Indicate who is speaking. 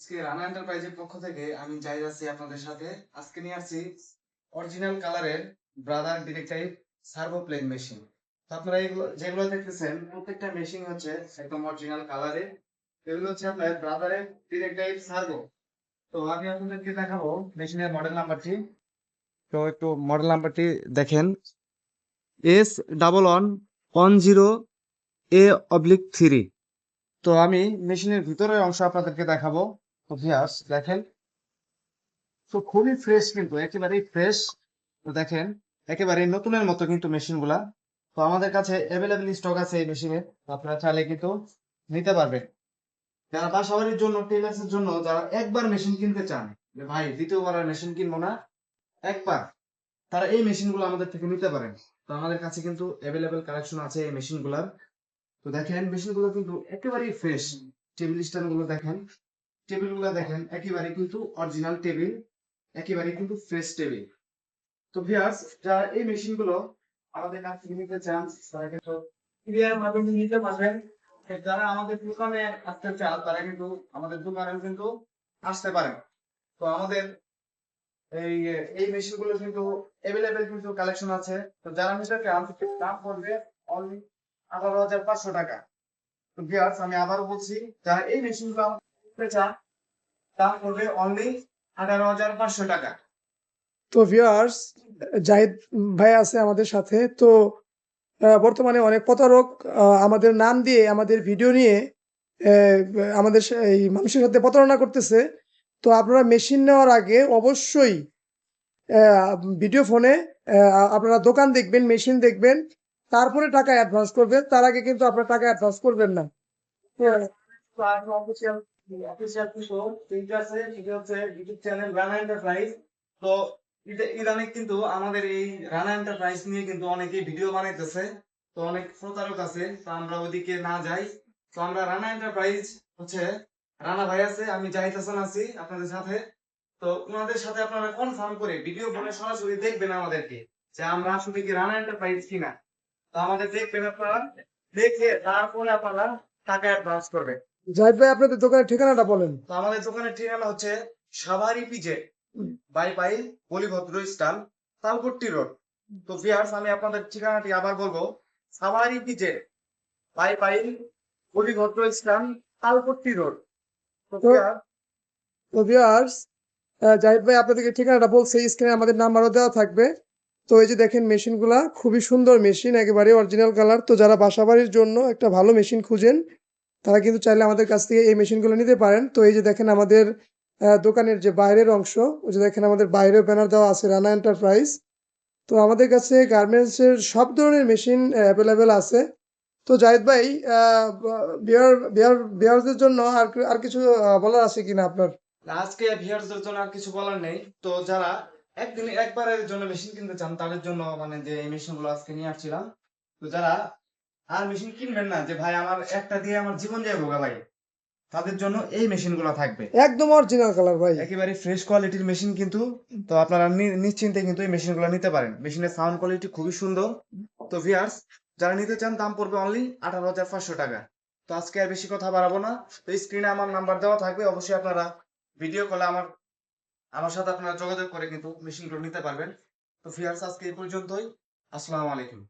Speaker 1: আজকে রানা এন্টারপ্রাইজের পক্ষ থেকে আমি জাহিদ আছি আপনাদের সাথে। আজকে নিয়ে আসছি অরিজিনাল কালারের brother directive servo plain machine তো আপনারা এগুলো, যেগুলো দেখতেছেন, প্রত্যেকটা মেশিন হচ্ছে একদম অরিজিনাল কালারে এগুলো হচ্ছে আপনার ব্রাদারের ডিরেক্টাইভ সার্ভো তো আমি আপনাদেরকে দেখাবো মেশিনের মডেল নাম্বারটি তো একটু মডেল নাম্বারটি দেখেন। S double one one zero A oblique three তো আমি মেশিনের ভিতরের অংশ আপনাদেরকে দেখাবো। তো ভিয়ার্স দেখেন। তো খুবই ফ্রেশ কিন্তু, একেবারেই ফ্রেশ তো দেখেন একেবারে নতুনের মতো কিন্তু মেশিনগুলা। তো আমাদের কাছে অ্যাভেলেবেল স্টক আছে এই মেশিনের আপনারা চাইলে কিন্তু নিতে পারবেন। যারা বাসাবাড়ির জন্য টেলার্সের জন্য, যারা একবার মেশিন কিনতে চান, যে ভাই, দ্বিতীয়বার আর মেশিন কিনবো না, একবার তারা এই মেশিনগুলো আমাদের থেকে নিতে পারেন। তো আমাদের কাছে কিন্তু অ্যাভেলেবেল কালেকশন আছে এই মেশিন মেশিনগুলার তো দেখেন মেশিনগুলো কিন্তু একেবারেই ফ্রেশ টেবিল স্ট্যান্ডগুলো দেখেন। টেবিলগুলো দেখেন, একেবারে কিন্তু অরিজিনাল টেবিল, একেবারে কিন্তু ফ্রেশ টেবিল। তো ভিউয়ার্স যারা এই মেশিনগুলো আমাদের কাছ থেকে নিতে চান, তারা কিন্তু ক্লিয়ার মাধ্যমে নিতে পারবেন। যারা আমাদের দোকানে আসতে চান, তারা কিন্তু আমাদের দোকানে কিন্তু আসতে পারেন। তো আমাদের এই এই মেশিনগুলো কিন্তু অ্যাভেলেবেল কিন্তু কালেকশন আছে। তো যারা নিতে চান, দাম পড়বে অনলি আঠারো হাজার পাঁচশো টাকা। তো ভিউয়ার্স আমি আবারও বলছি, যারা এই মেশিনগুলো নিতে চান দাম পড়বে অনলি আঠারো হাজার পাঁচশো টাকা।
Speaker 2: তো ভিউয়ার্স জাহিদ ভাই আছে আমাদের সাথে তো বর্তমানে অনেক প্রতারক আমাদের নাম দিয়ে আমাদের ভিডিও নিয়ে আমাদের এই মানুষের সাথে প্রতারণা করতেছে। তো আপনারা মেশিন নেওয়ার আগে অবশ্যই ভিডিও ফোনে আপনারা দোকান দেখবেন মেশিন দেখবেন তারপরে টাকা অ্যাডভান্স করবেন তার আগে কিন্তু আপনারা টাকা অ্যাডভান্স করবেন না। তো
Speaker 1: আমি জাহিদ হাসান আছি আপনাদের সাথে। তো ওনাদের সাথে আপনারা কনফার্ম করে ভিডিও ফোনে সরাসরি দেখবেন আমাদেরকে যে আমরা আসলে কি রানা এন্টারপ্রাইজ কিনা। তো আমাদের দেখবেন আপনারা, দেখে তারপরে আপনারা টাকা অ্যাডভান্স করবেন।
Speaker 2: জাহিদ ভাই আপনাদের দোকানের ঠিকানাটা বলেন।
Speaker 1: তো আমাদের দোকানের ঠিকানা হচ্ছে সাভারি পিজে বাই পাই বলিভদ্র স্টান তালপট্টি রোড। তো ভিয়ার্স আমি আপনাদের ঠিকানাটি আবার বলব। সাভারি পিজে বাই পাই বলিভদ্র স্টান তালপট্টি রোড। তো
Speaker 2: ভিউয়ার্স জাহিদ ভাই আপনাদেরকে ঠিকানাটা বলছে স্ক্রিনে আমাদের নাম্বারও দেওয়া থাকবে। তো এই যে দেখেন মেশিনগুলা খুবই সুন্দর মেশিন একেবারে অরিজিনাল কালার তো যারা বাসাবাড়ির জন্য একটা ভালো মেশিন খুঁজেন তারা কিন্তু চাইলে আমাদের কাছ থেকে এই মেশিনগুলো নিতে পারেন। তো এই যে দেখেন আমাদের দোকানের যে বাইরের অংশ, ওই যে দেখেন আমাদের বাইরেও ব্যানার দেওয়া আছে রানা এন্টারপ্রাইজ তো আমাদের কাছে গার্মেন্টসের সব ধরনের মেশিন অ্যাভেলেবেল আছে। তো জাহিদ ভাই বিয়ার বিয়ার বিয়ারদের জন্য আর আর কিছু বলার আছে কিনা আপনার?
Speaker 1: আজকে ভিউয়ার্সদের জন্য আর কিছু বলার নেই। তো যারা একদিন একবারের জন্য মেশিন কিনতে চান, তাদের জন্য মানে যে এই মেশিনগুলো আজকে নিয়ে আসছিলাম। তো যারা আর মেশিন কিনবেন না যে ভাই আমার একটা দিয়ে আমার জীবন যাবে ভাই। তাদের জন্য এই মেশিনগুলো থাকবে।
Speaker 2: একদম অরিজিনাল কালার ভাই।
Speaker 1: একেবারে ফ্রেশ কোয়ালিটির মেশিন কিন্তু তো আপনারা নিশ্চিন্তে কিন্তু এই মেশিন মেশিনগুলো নিতে পারেন। মেশিনের সাউন্ড কোয়ালিটি খুবই সুন্দর। তো ভিয়ার্স যারা নিতে চান দাম পড়বে অনলি আঠারো হাজার পাঁচশো টাকা। তো আজকে আর বেশি কথা বাড়াবো না। তো স্ক্রিনে আমার নাম্বার দেওয়া থাকবে। অবশ্যই আপনারা ভিডিও কলে আমার আমার সাথে আপনারা যোগাযোগ করে কিন্তু মেশিনগুলো নিতে পারবেন। তো ভিয়ার্স আজকে এই পর্যন্তই। আসসালামু আলাইকুম।